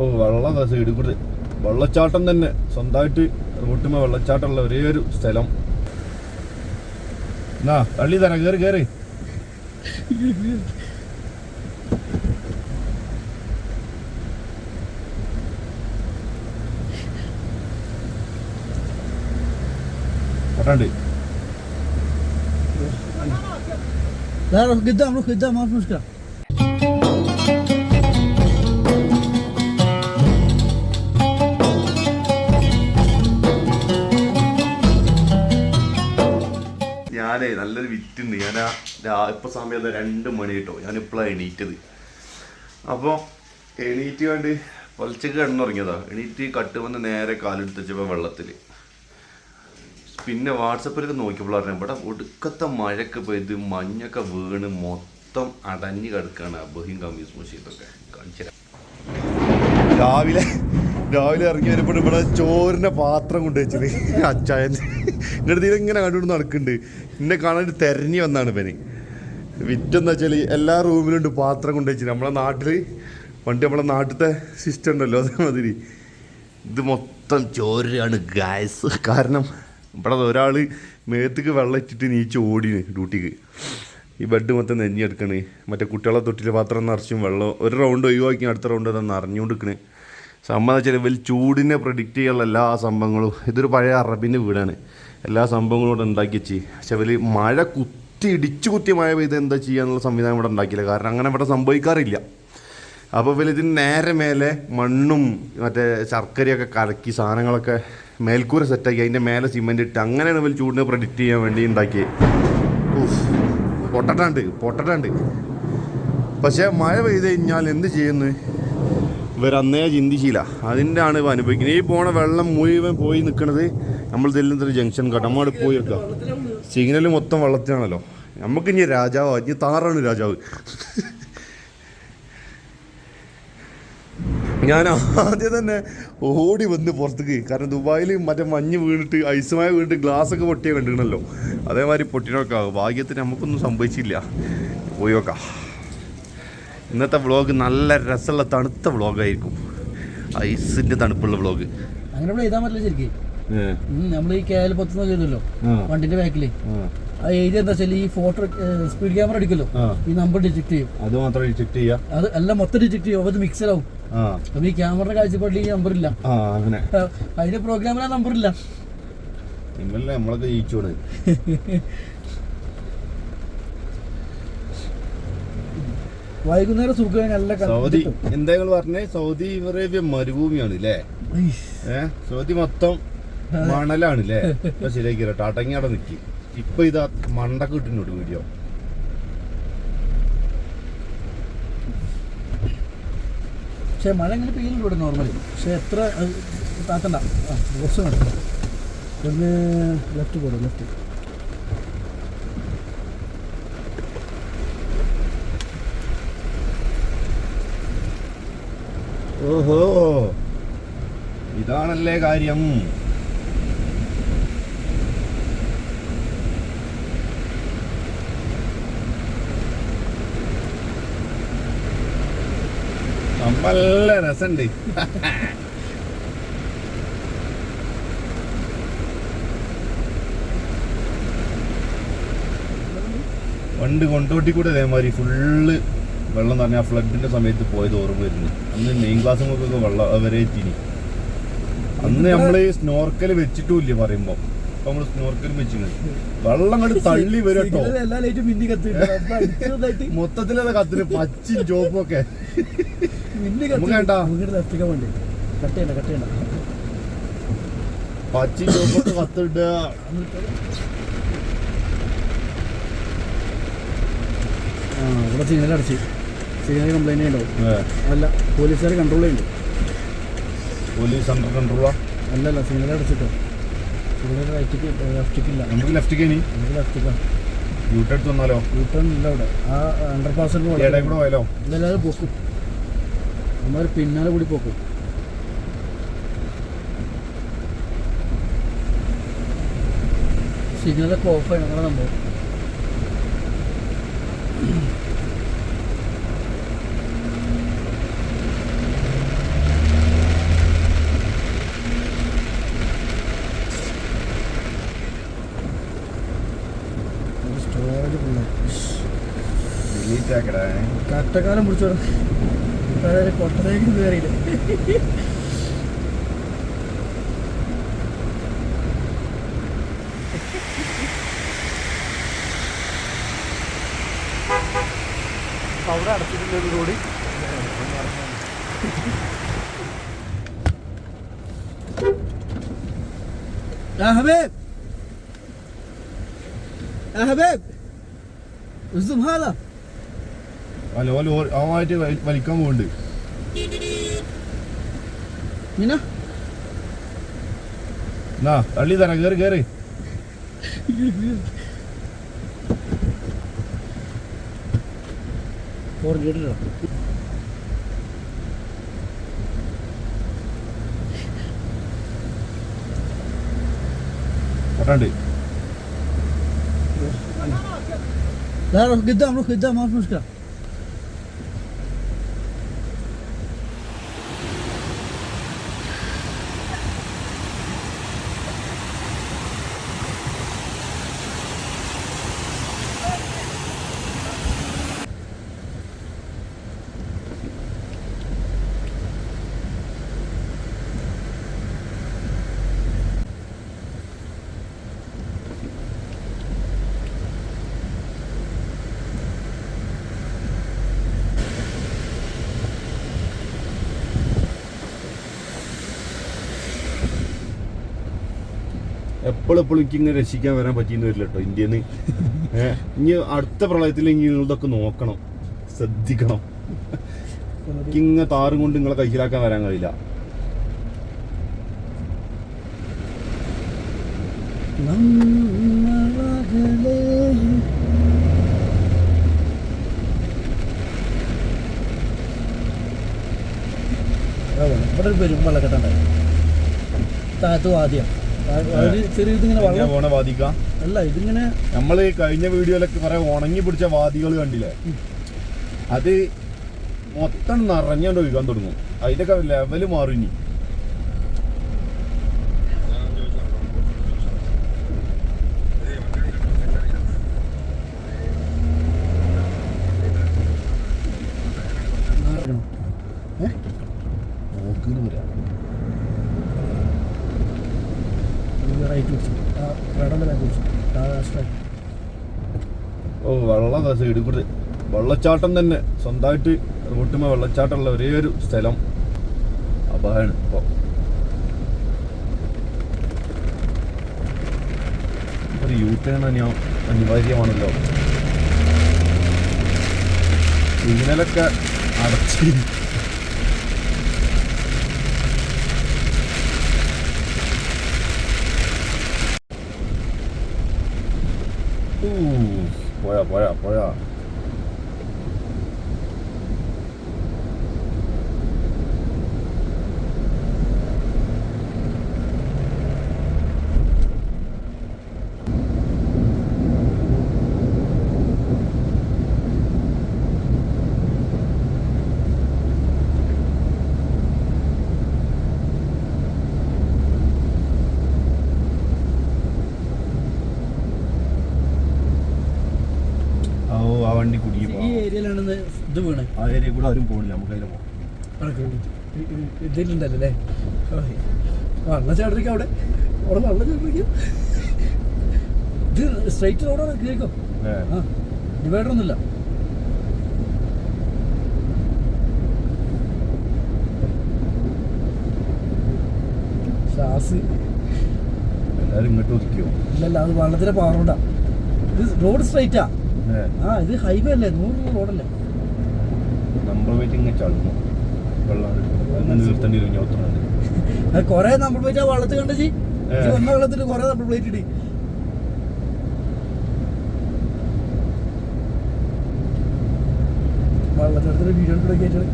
ഓ വെള്ളം സൈഡിൽ കൂടെ വെള്ളച്ചാട്ടം തന്നെ സ്വന്തമായിട്ട് റൂട്ടുമ്പോ വെള്ളച്ചാട്ടമുള്ള ഒരേ ഒരു സ്ഥലം എന്നാ തള്ളി തരാം കേറി കേറി പൊട്ടാണ്ട് لا روح قدام روح قدام ما في مشكله ഞാനേ നല്ലൊരു വിറ്റുണ്ട്. ഞാൻ ആ ഇപ്പം സമയം രണ്ട് മണി കേട്ടോ. ഞാൻ ഇപ്പോഴാണ് എണീറ്റത്. അപ്പോൾ എണീറ്റ് കണ്ട് പൊലച്ചക്ക് കിടന്നുറങ്ങിയതാ. എണീറ്റ് കട്ട് വന്ന് നേരെ കാലെടുത്ത് വെച്ചപ്പോൾ വെള്ളത്തിൽ പിന്നെ വാട്സപ്പിലൊക്കെ നോക്കിയപ്പോൾ പറഞ്ഞു ഇവിടെ ഒടുക്കത്തെ മഴയൊക്കെ പെയ്ത് മഞ്ഞൊക്കെ വീണ് മൊത്തം അടഞ്ഞു കിടക്കുകയാണ് അബഹിം കമ്മീസ് മുഷീദൊക്കെ കാണിച്ചു രാവിലെ രാവിലെ ഇറങ്ങി വരുമ്പോൾ ഇവിടെ ചോറിന്റെ പാത്രം കൊണ്ട് വെച്ചത് അച്ചായൻ എന്നിട്ട് ഇങ്ങനെ കണ്ടുകൊണ്ട് നടക്കുന്നുണ്ട്? എന്നെ കാണാൻ തെരഞ്ഞു വന്നാണ് ഇവന്. വിറ്റെന്ന് വെച്ചാൽ എല്ലാ റൂമിലുണ്ട് പാത്രം കൊണ്ട് വെച്ചിട്ട് നമ്മളെ നാട്ടിൽ പണ്ട് നമ്മളെ നാട്ടിലത്തെ സിസ്റ്റം ഉണ്ടല്ലോ അതേമാതിരി. ഇത് മൊത്തം ചോരയാണ് ഗ്യാസ് കാരണം ഇവിടെ ഒരാൾ മേത്തേക്ക് വെള്ളം ഇട്ടിട്ട് നീച്ച് ഓടിന് ഡ്യൂട്ടിക്ക്. ഈ ബെഡ് മൊത്തം നെഞ്ഞെടുക്കണേ. മറ്റേ കുട്ടികളെ തൊട്ടിൽ പാത്രം നിറച്ചും വെള്ളം. ഒരു റൗണ്ട് ഒഴിവാക്കി അടുത്ത റൗണ്ട് അത് നിറഞ്ഞുകൊണ്ട് വെച്ചാൽ വലിയ ചൂടിനെ പ്രഡിക്റ്റ് ചെയ്യാനുള്ള എല്ലാ സംഭവങ്ങളും ഇതൊരു പഴയ അറബിന്റെ വീടാണ്. എല്ലാ സംഭവങ്ങളും ഇവിടെ ഉണ്ടാക്കി വെച്ച് പക്ഷെ വലിയ മഴ കുത്തി ഇടിച്ചു കുത്തി മഴ പെയ്ത് എന്താ ചെയ്യാന്നുള്ള സംവിധാനം ഇവിടെ ഉണ്ടാക്കിയില്ല. കാരണം അങ്ങനെ ഇവിടെ സംഭവിക്കാറില്ല. അപ്പോൾ ഇവർ ഇതിന് നേരെ മേലെ മണ്ണും മറ്റേ ശർക്കരയൊക്കെ കലക്കി സാധനങ്ങളൊക്കെ മേൽക്കൂര സെറ്റാക്കി അതിന്റെ മേലെ സിമെന്റ് ഇട്ട് അങ്ങനെയാണ് ഇവർ ചൂടിനെ പ്രഡിക്റ്റ് ചെയ്യാൻ വേണ്ടി ഉണ്ടാക്കിയത് പൊട്ടട്ടാണ്ട് പൊട്ടട്ടാണ്ട്. പക്ഷേ മഴ പെയ്ത് കഴിഞ്ഞാൽ എന്ത് ചെയ്യുന്നു? ഇവർ അന്നേ ചിന്തിച്ചില്ല. അതിന്റെ ആണ് ഇവ അനുഭവിക്കുന്നത്. ഈ പോണ വെള്ളം മുഴുവൻ പോയി നിൽക്കുന്നത് നമ്മൾ തെല്ലുന്നൊരു ജംഗ്ഷൻ കട്ട് നമ്മോട് പോയി വെക്കുക സിഗ്നൽ മൊത്തം വെള്ളത്തിലാണല്ലോ നമുക്ക് ഇനി രാജാവ്. ഇനി താറാണ് രാജാവ്. ഞാൻ ആദ്യം തന്നെ ഓടി വന്ന് പുറത്തേക്ക്. കാരണം ദുബായിൽ മറ്റേ മഞ്ഞ് വീണിട്ട് ഐസുമായ വീണിട്ട് ഗ്ലാസ് ഒക്കെ പൊട്ടിയ കണ്ടിരുന്നല്ലോ. അതേമാതിരി പൊട്ടിനൊക്കെ ഭാഗ്യത്തിന് നമുക്കൊന്നും സംഭവിച്ചില്ല. പോയി നോക്കാം ഇന്നത്തെ വ്ളോഗ് നല്ല രസമുള്ള തണുത്ത വ്ളോഗായിരിക്കും ഐസിന്റെ തണുപ്പുള്ള വ്ളോഗ് അങ്ങനെ ഇവിടെ എഴുതാൻ പറ്റില്ല ശരിക്കും. നമ്മൾ ഈ കേരള പത്തുനിന്ന് എഴുതുമല്ലോ ആ. വണ്ടിന്റെ ബാക്കിൽ ആ. ഏരിയ എന്താ വെച്ചാൽ ഈ ഫോട്ടോ സ്പീഡ് ക്യാമറ അടിക്കുമല്ലോ ആ. ഈ നമ്പർ ഡിറ്റക്ട് ചെയ്യും. അത് മാത്രം ചെക്ക് ചെയ്യാം. അത് എല്ലാം മൊത്തം ഡിറ്റക്ട് ചെയ്യും അത് മിക്സഡ് അപ്പൊ ഈ ക്യാമറയുടെ കാഴ്ചപ്പാടിൽ ഈ നമ്പർ ഇല്ല. ആ അങ്ങനെ. ആ, അതിന്റെ പ്രോഗ്രാമിൽ ആ നമ്പർ ഇല്ല. നമ്മളൊക്കെ ജയിച്ചോണ് വൈകുന്നേരം സുഖം നല്ല സൗദി എന്താ പറഞ്ഞേ? സൗദി അറേബ്യ മരുഭൂമിയാണ് അല്ലേ. സൗദി മൊത്തം മണലാണ് അല്ലേ ഇപ്പൊ ശരിയാക്കി ടാട്ടങ്ങി അവിടെ നിക്കി. ഇപ്പൊ ഇതാ മണ്ടൊക്കെ കിട്ടുന്നുണ്ട് വീഡിയോ. പക്ഷെ മഴ ഇങ്ങനെ പെയ്യുന്നുണ്ട് ഇവിടെ നോർമലി പക്ഷെ എത്ര താത്തണ്ട. ആ കുറച്ച് പിന്നെ ഒന്ന് ലെഫ്റ്റ് പോടും ലെഫ്റ്റ് ഓഹോ. ഇതാണല്ലേ കാര്യം. നല്ല രസണ്ട്. പണ്ട് കൊണ്ടോട്ടി കൂടെ അതേമാതിരി ഫുള്ള് വെള്ളം എന്ന് പറഞ്ഞാൽ ഫ്ലഡിന്റെ സമയത്ത് പോയത് ഓർമ്മ വരുന്നു. അന്ന് മെയിൻ ക്ലാസ്സുകൾക്കൊക്കെ വെള്ളം വരെ എത്തിനി. അന്ന് നമ്മൾ സ്നോർക്കൽ വെച്ചിട്ടുമില്ല പറയുമ്പോ. അപ്പൊ നമ്മൾ സ്നോർക്കൽ വെച്ചിട്ടുണ്ട് വെള്ളം കണ്ട് തള്ളി വരും കേട്ടോ. മൊത്തത്തിലത് കത്തിന് പച്ചി ചോപ്പും ഒക്കെ. പച്ചും ചോപ്പൊക്കെ കത്തിട്ട് ആ ഇവിടെ സിഗ്നൽ സിഗ്നൽ കംപ്ലൈന്റ് ഉണ്ടാവും അല്ല പോലീസുകാർ കൺട്രോൾ ചെയ്യണ്ടോ? പോലീസ് അണ്ടർ കൺട്രോളാ അല്ലല്ല സിഗ്നൽ അടച്ചിട്ടോ? സിഗ്നൽ റൈറ്റിക്ക് ലെഫ്റ്റിക്കില്ല നമുക്ക് ലെഫ്റ്റ് ഇനി. നമുക്ക് ലെഫ്റ്റിക്കാണ് യൂട്ട് എടുത്ത് വന്നാലോ യൂട്ടേൺ ഇല്ല അവിടെ. ആ അണ്ടർ കൂടെ പോയാലോ? പോക്കും. പിന്നാലെ കൂടി പോക്കും. സിഗ്നലൊക്കെ ഓഫ് ആയി. നമ്മളെ സംഭവം. കട്ടക്കാലം പിടിച്ചോടാ അതായത് കൊട്ടത്തേക്ക് കയറിയില്ല അവിടെ അടച്ചിട്ടില്ല കൂടി يا حبيب يا حبيب ഹലോ ലോറി അവമായിട്ട് വലിക്കാൻ പോകുന്നുണ്ട് എന്നാ തള്ളി തരാം കേറി കേറി. ഫോർ ഗേറ്റോ കണ്ടേ لا روح قدام روح قدام ما في مشكلة. എപ്പോഴും എപ്പോഴും എനിക്ക് ഇങ്ങനെ രക്ഷിക്കാൻ വരാൻ പറ്റിയെന്ന് വരില്ല കേട്ടോ ഇന്ത്യന്ന്. ഇനി അടുത്ത പ്രളയത്തിൽ ഇനി ഇതൊക്കെ നോക്കണം. ശ്രദ്ധിക്കണം. എനിക്ക് ഇങ്ങനെ താറും കൊണ്ട് നിങ്ങളെ കയ്യിലാക്കാൻ വരാൻ കഴിയില്ല. ഇവിടെ ഒരു പെരും താത്തു ആദ്യം ചെറിയ ഇതിങ്ങനെ പോണ വാദിക്ക. അല്ല ഇതിങ്ങനെ നമ്മൾ കഴിഞ്ഞ വീഡിയോയിലൊക്കെ കുറെ ഉണങ്ങി പിടിച്ച വാദികൾ കണ്ടില്ലേ? അത് മൊത്തം നിറഞ്ഞോണ്ട് ഒഴുകാൻ തുടങ്ങും. അതിന്റെ ലെവൽ മാറും ഇനി ഏഹ് നോക്കിന്ന് പറയാം റൈറ്റ് പിടിച്ചു ആ റെഡല്ല ബാക്ക് പിടിച്ചു സ്ട്രൈക്ക് ഓ വെള്ളം സൈഡിൽ കൂടെ. വെള്ളച്ചാട്ടം തന്നെ. സ്വന്തമായിട്ട് റോട്ടുമ്പോൾ വെള്ളച്ചാട്ടമുള്ള ഒരേ ഒരു സ്ഥലം. അപായാണ് ഇപ്പോൾ ഒരു യൂ ടേൺ ഞാൻ അനിവാര്യമാണല്ലോ. സിഗ്നലൊക്കെ അടച്ച്. ഊ, പോയാ പോയാ പോയാ ഓ ആ വണ്ടി കുടുങ്ങി ഈ പോവാം. ഏരിയയിലാണ് ഇത് ഇത് വീണത് കൂടെ ആരും പോകില്ല നമുക്ക് അതിൽ പോകാം ഇതിലുണ്ടല്ലോ അല്ലേ? ഓയ്. അവിടെ? അവിടെ വെള്ളം ഇത് സ്ട്രൈറ്റ് റോഡാണ് കേൾക്കോ. ആ ഡിവൈഡർ ഒന്നുമില്ല ശ്വാസ് എല്ലാരും ഇങ്ങോട്ട് ഒതുക്കിയോ? ഇല്ലല്ല അത് ഇത് റോഡ് സ്ട്രൈറ്റാ ആ. ഇത് ഹൈവേ അല്ലേ? നൂറ് റോഡല്ലേ നമ്പർ വെയിറ്റിംഗ് ചടങ്ങു വെള്ളം അങ്ങനെ നിർത്തേണ്ടി വരും ഞാൻ ഉത്തരം അത് കൊറേ നമ്മൾ പ്ലേറ്റ് ആ വെള്ളത്തിൽ കണ്ടു വന്ന വെള്ളത്തിൽ കൊറേ നമ്മൾ പ്ലേറ്റ് ഇടി. വെള്ളത്തിനടുത്തൊരു വീഡിയോ കൂടെ കയറ്റത്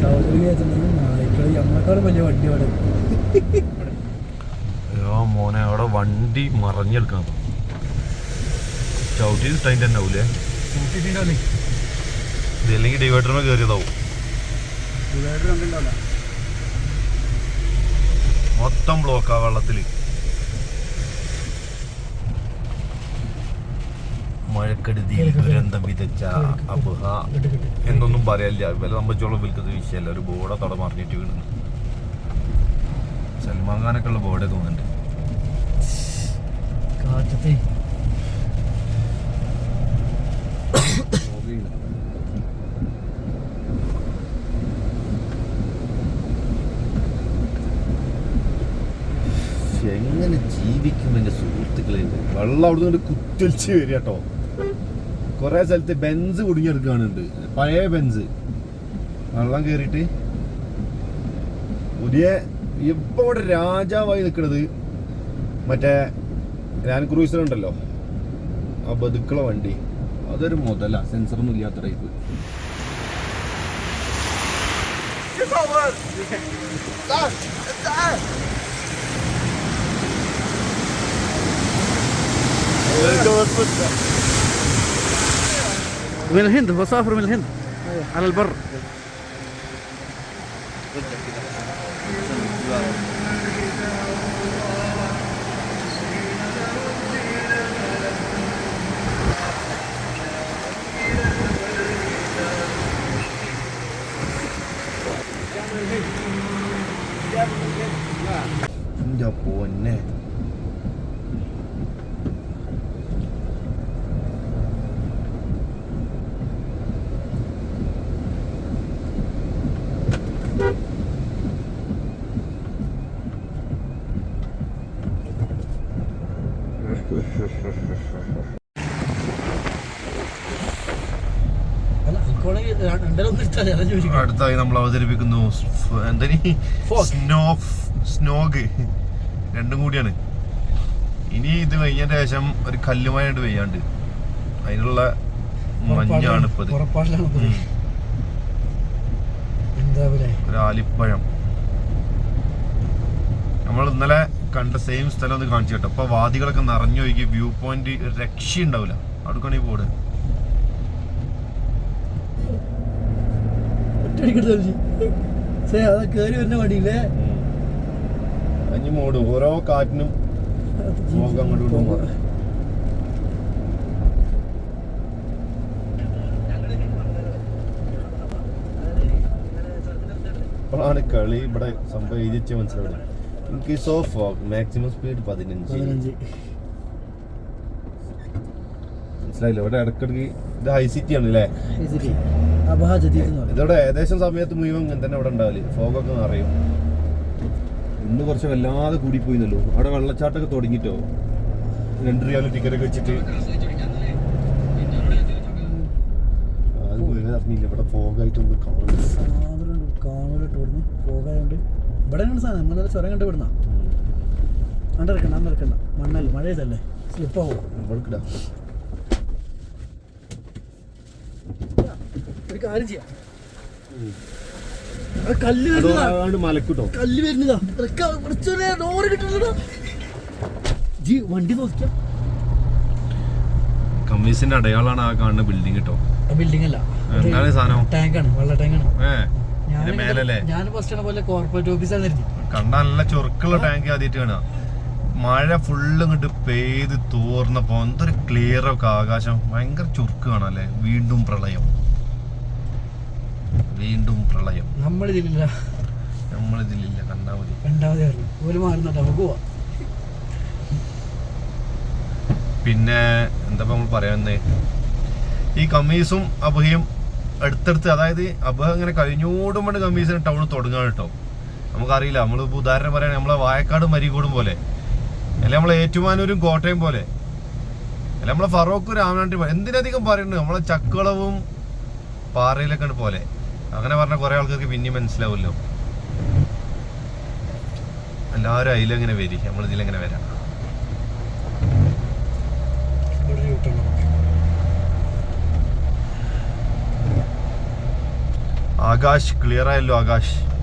സൗകര്യം കയറ്റുന്നത് നായ്ക്കൾ. നമ്മളെക്കാളും വലിയ വണ്ടി അവിടെ. അയ്യോ മോനെ അവിടെ വണ്ടി മറഞ്ഞെടുക്കാൻ ചവിട്ടി ടൈം തന്നെ ആവൂലേ? ഇതല്ലെങ്കിൽ ഡിവൈഡറിന് കയറിയതാവും. മൊത്തം ബ്ലോക്കാ വെള്ളത്തിൽ മഴക്കെടുതിയിൽ ദുരന്തം വിതച്ച അബുഹ. എന്നൊന്നും പറയാനില്ല വില സംബന്ധിച്ചോളം വിൽക്കുന്ന വിഷയമല്ല. ഒരു ബോർഡ തട മറിഞ്ഞിട്ട് വീണു. സൽമാൻ ഖാനൊക്കെ ഉള്ള ബോർഡ് തോന്നുന്നുണ്ട്. കാറ്റത്തെ എങ്ങനെ ജീവിക്കും എന്റെ സുഹൃത്തുക്കളെ? വെള്ളം അവിടെ നിന്ന് കുറ്റൊലിച്ച് വരിക കേട്ടോ. കുറെ സ്ഥലത്ത് ബെൻസ് കുടുങ്ങിയെടുക്കുകയാണുണ്ട്. പഴയ ബെൻസ്. വെള്ളം കയറിയിട്ട് പുതിയ ഇപ്പൊ ഇവിടെ രാജാവായി നിൽക്കുന്നത് മറ്റേ ക്രൂസർ ഉണ്ടല്ലോ. ആ ബതുക്കള വണ്ടി. അതൊരു മുതല സെൻസറൊന്നും ഇല്ലാത്ത ടൈപ്പ് من الهند هو سافر من الهند على البر എന്റെ പൊന്നെ അടുത്തായി നമ്മൾ അവതരിപ്പിക്കുന്നു ഫ്- സ്നോ സ്നോഗ് രണ്ടും കൂടിയാണ്. ഇനി ഇത് കഴിഞ്ഞതിന് ശേഷം ഒരു കല്ലുമായിട്ട് പെയ്യാണ്ട്. അതിനുള്ള മഞ്ഞാണ് ഇപ്പൊ ഇത് ഉറപ്പാടിലാണ് ഇപ്പൊ ഇത്. ഉം. എന്താ പറയാ ഒരു ആലിപ്പഴം. നമ്മൾ ഇന്നലെ കണ്ട സെയിം സ്ഥലം ഒന്ന് കാണിച്ചു കേട്ടോ. അപ്പൊ വാദികളൊക്കെ നിറഞ്ഞു ഒഴുകി വ്യൂ പോയിന്റ് രക്ഷ ഉണ്ടാവില്ല അടുക്കാണ് പോട് അതൊക്കെ ഒറ്റയടിക്കെടുത്ത് കളിച്ച് സേ അത് വരുന്ന വണ്ടിയില്ലേ അഞ്ഞു മൂടും. ഓരോ കാറ്റിനും പോകാം അങ്ങോട്ടും ഇങ്ങോട്ടും. അപ്പോഴാണ് കളി ഇവിടെ സംഭവം എഴുതിച്ച് മനസ്സിലാവുന്നത്. In case of maximum speed പതിനഞ്ച്. മനസ്സിലായില്ല? ഇവിടെ ഇടക്കിടക്ക് ഇത് ഹൈ സിറ്റി ആണ് അല്ലേ ഇതോടെ ഏകദേശം സമയത്ത് മുഴുവൻ ഇങ്ങനെ തന്നെ ഇവിടെ ഉണ്ടാവില്ല ഫോഗൊക്കെ നിറയും. ഇന്ന് കുറച്ച് വല്ലാതെ കൂടിപ്പോയിന്നല്ലോ. അവിടെ വെള്ളച്ചാട്ടമൊക്കെ തുടങ്ങിട്ടോ? രണ്ട് റിയാലും ടിക്കറ്റ് ഒക്കെ വെച്ചിട്ട്. അത് പോയത് അറിഞ്ഞില്ല. ഇവിടെ ഫോഗായിട്ടൊന്ന് കാണുന്നു സാധനം കാമലിട്ട് വിടുന്നു ഫോഗായോണ്ട്. ഇവിടെ ആണ് സാധനം. നമ്മൾ നല്ല ചുരം കണ്ട് വിടുന്ന അണ്ടിറക്കണ്ട അന്നിറക്കണ്ട മണ്ണല്ല? മഴയതല്ലേ സ്ലിപ്പാവും നമ്മൾക്കിടാം ഒരു കാര്യം ചെയ്യാം. കല്ല് വരുന്നതാ. അതുകൊണ്ട് മലക്കൂട്ടോ. കല്ല് വരുന്നതാ. ലോറി കിട്ടുന്നതാ ജി വണ്ടി നോക്കിയാ. കമ്മീസിന്റെ അടയാളാണ് ആ കാണുന്ന ബിൽഡിംഗ് കേട്ടോ ബിൽഡിംഗ് അല്ല. എന്താണ് സാധനം? ടാങ്കാണ് വെള്ള ടാങ്കാണ് ഞാൻ ഫസ്റ്റ് പോലെ കോർപ്പറേറ്റ് ഓഫീസാണ് കണ്ട നല്ല ചൊറുക്കുള്ള ടാങ്ക് ആദ്യമായിട്ട് കാണാം മഴ ഫുള്ള് ഇങ്ങോട്ട് പെയ്ത് തോർന്നപ്പോ എന്തൊരു ക്ലിയർ ഒക്കെ ആകാശം. ഭയങ്കര ചുർക്ക് കാണാല്ലേ വീണ്ടും പ്രളയം. വീണ്ടും പ്രളയം. നമ്മളിതിലില്ല. നമ്മളിതിലില്ല നമ്മൾ മതി രണ്ടാമതേ. പറഞ്ഞു ഒരു മാറുന്നുണ്ട് നമുക്ക് പോവാം. പിന്നെ എന്താ നമ്മൾ പറയുന്നത് ഈ കമ്മീസും അബഹയും അടുത്തടുത്ത് അതായത് അബഹ ഇങ്ങനെ കഴിഞ്ഞോടുമ്പോൾ കമ്മീസിന് ടൗൺ തുടങ്ങാൻ കേട്ടോ. നമുക്കറിയില്ല നമ്മളിപ്പോൾ ഉദാഹരണം പറയാൻ നമ്മളെ വായക്കാട് മരികൂടും പോലെ. അല്ലെ നമ്മളെ ഏറ്റുമാനൂരും കോട്ടയം പോലെ. അല്ല നമ്മളെ ഫറോക്കും രാമനാട്ടി പോലെ. എന്തിനധികം പറയുന്നുണ്ട്? നമ്മളെ ചക്കളവും പാറയിലൊക്കെ പോലെ. അങ്ങനെ പറഞ്ഞ കുറെ ആൾക്കാർക്ക് പിന്നെയും മനസ്സിലാവുമല്ലോ. എല്ലാവരും അതിലെങ്ങനെ വരി. നമ്മളിതിലെങ്ങനെ വരാം. ഇവിടെ ഒരു ആകാശ് ക്ലിയർ ആയല്ലോ ആകാശ്.